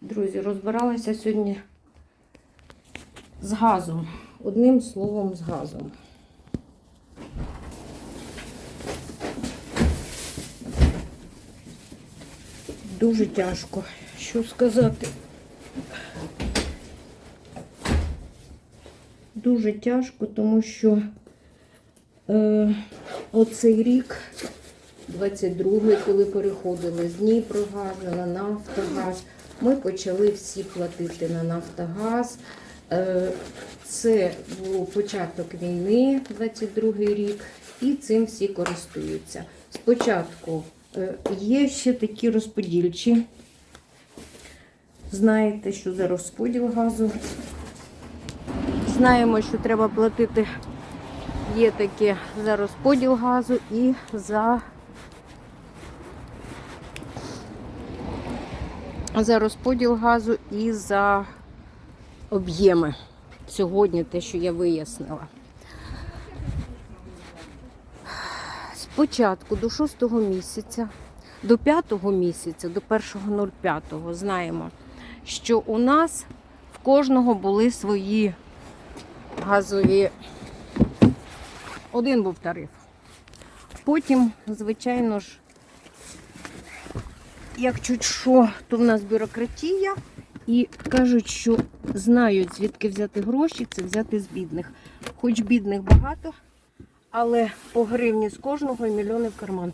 Друзі, розбиралася сьогодні з газом. Одним словом, з газом. Дуже тяжко. Що сказати? Дуже тяжко, тому що е, оцей рік, 22-й, коли переходили з Дніпрогазу на Нафтогаз, ми почали всі платити на Нафтогаз. Е, Це був початок війни, 22-й рік, і цим всі користуються. Спочатку е, є ще такі розподільчі. Знаєте, що за розподіл газу. Знаємо, що треба платити. Є таке за розподіл газу і за за розподіл газу і за об'єми. Сьогодні те, що я вияснила. Спочатку до 6 місяця, до 5 місяця, до 1.05 знаємо, що у нас в кожного були свої газові. Один був тариф. Потім, звичайно ж, як чуть що, то в нас бюрократія, і кажуть, що знають, звідки взяти гроші, це взяти з бідних. Хоч бідних багато, але по гривні з кожного і мільйони в карман.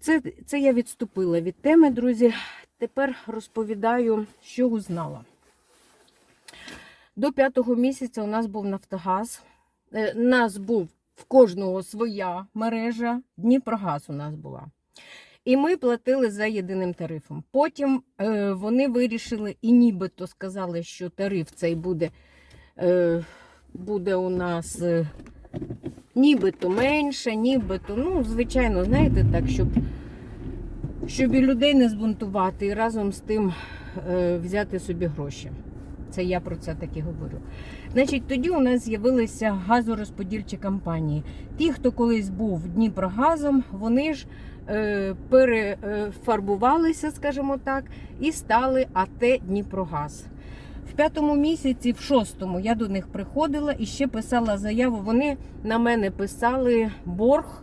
Це, це я відступила від теми, друзі. Тепер розповідаю, що узнала. До п'ятого місяця у нас був Нафтогаз. Е, Нас був в кожного своя мережа, Дніпрогаз у нас була. І ми платили за єдиним тарифом. Потім е, вони вирішили і нібито сказали, що тариф цей буде, е, буде у нас е, нібито менше, нібито, ну, звичайно, знаєте, так, щоб, щоб і людей не збунтувати і разом з тим е, взяти собі гроші. Це я про це таки говорю. Значить, тоді у нас з'явилися газорозподільчі компанії. Ті, хто колись був Дніпрогазом, вони ж е, перефарбувалися, скажімо так, і стали АТ Дніпрогаз. В п'ятому місяці, в шостому, я до них приходила і ще писала заяву. Вони на мене писали борг.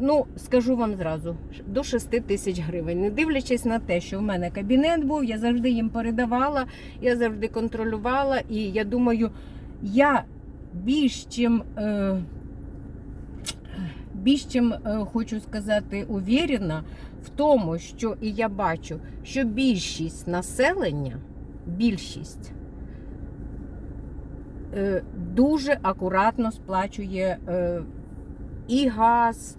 Ну, скажу вам зразу, до 6 тисяч гривень. Не дивлячись на те, що в мене кабінет був, я завжди їм передавала, я завжди контролювала, і я думаю, я більш чим, е, більш чим е, хочу сказати, увірена в тому, що і я бачу, що більшість населення, більшість е, дуже акуратно сплачує і газ,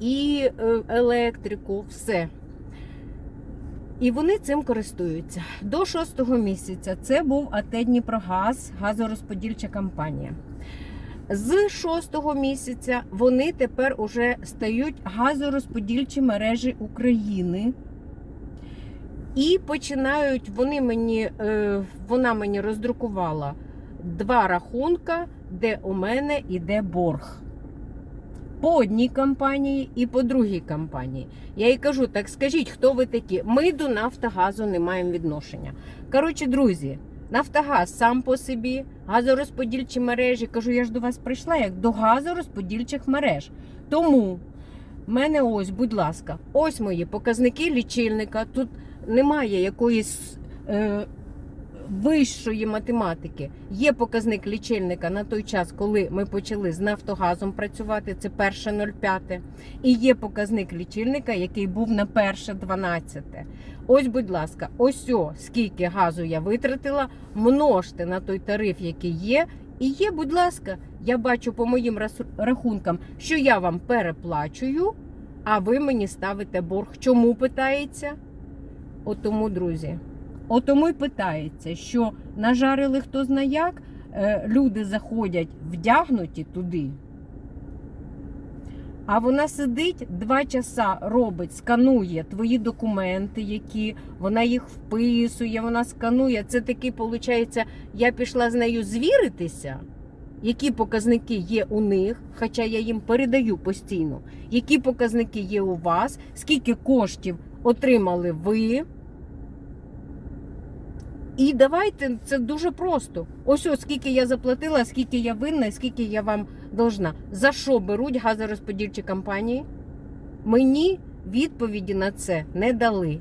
і е, електрику, все. І вони цим користуються. До шостого місяця це був АТ Дніпрогаз, газорозподільча компанія. З шостого місяця вони тепер уже стають газорозподільчі мережі України. І починають вони мені, е, вона мені роздрукувала два рахунка, де у мене йде борг. По одній компанії і по другій компанії. Я їй кажу: так скажіть, хто ви такі? Ми до Нафтогазу не маємо відношення. Коротше, друзі, Нафтогаз сам по собі, газорозподільчі мережі. Кажу, я ж до вас прийшла як до газорозподільчих мереж. Тому в мене ось, будь ласка, ось мої показники лічильника. Тут немає якоїсь. Е, Вищої математики є показник лічильника на той час, коли ми почали з Нафтогазом працювати. Це перше 0,5. І є показник лічильника, який був на перше 12. Ось, будь ласка, ось о, скільки газу я витратила, множте на той тариф, який є. І є, будь ласка, я бачу по моїм рахункам, що я вам переплачую, а ви мені ставите борг. Чому питається? От тому, друзі. От тому й питається, що нажарили хто зна як, е, люди заходять вдягнуті туди. А вона сидить два часа робить, сканує твої документи, які вона їх вписує, вона сканує. Це такий, виходить, я пішла з нею звіритися, які показники є у них, хоча я їм передаю постійно, які показники є у вас, скільки коштів отримали ви. І давайте це дуже просто. Ось ось скільки я заплатила, скільки я винна, скільки я вам должна. За що беруть газорозподільчі компанії? Мені відповіді на це не дали.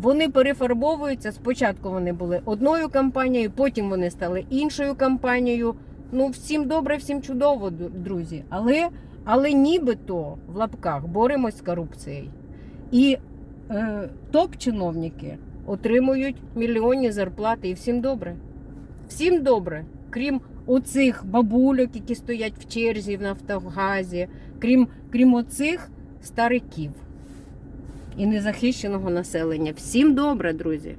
Вони перефарбовуються. Спочатку вони були одною компанією, потім вони стали іншою компанією. Ну, всім добре, всім чудово, друзі. Але, але нібито в лапках боремось з корупцією. І е, топ-чиновники отримують мільйонні зарплати, і всім добре. Всім добре, крім оцих бабульок, які стоять в черзі в Нафтогазі, крім, крім оцих стариків і незахищеного населення. Всім добре, друзі.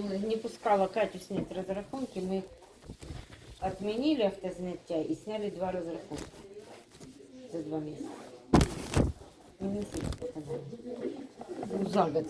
Не пускала Катю снять разрахунки, мы отменили автознятия и сняли два разрахунка за два месяца. Ну. Ну, за год.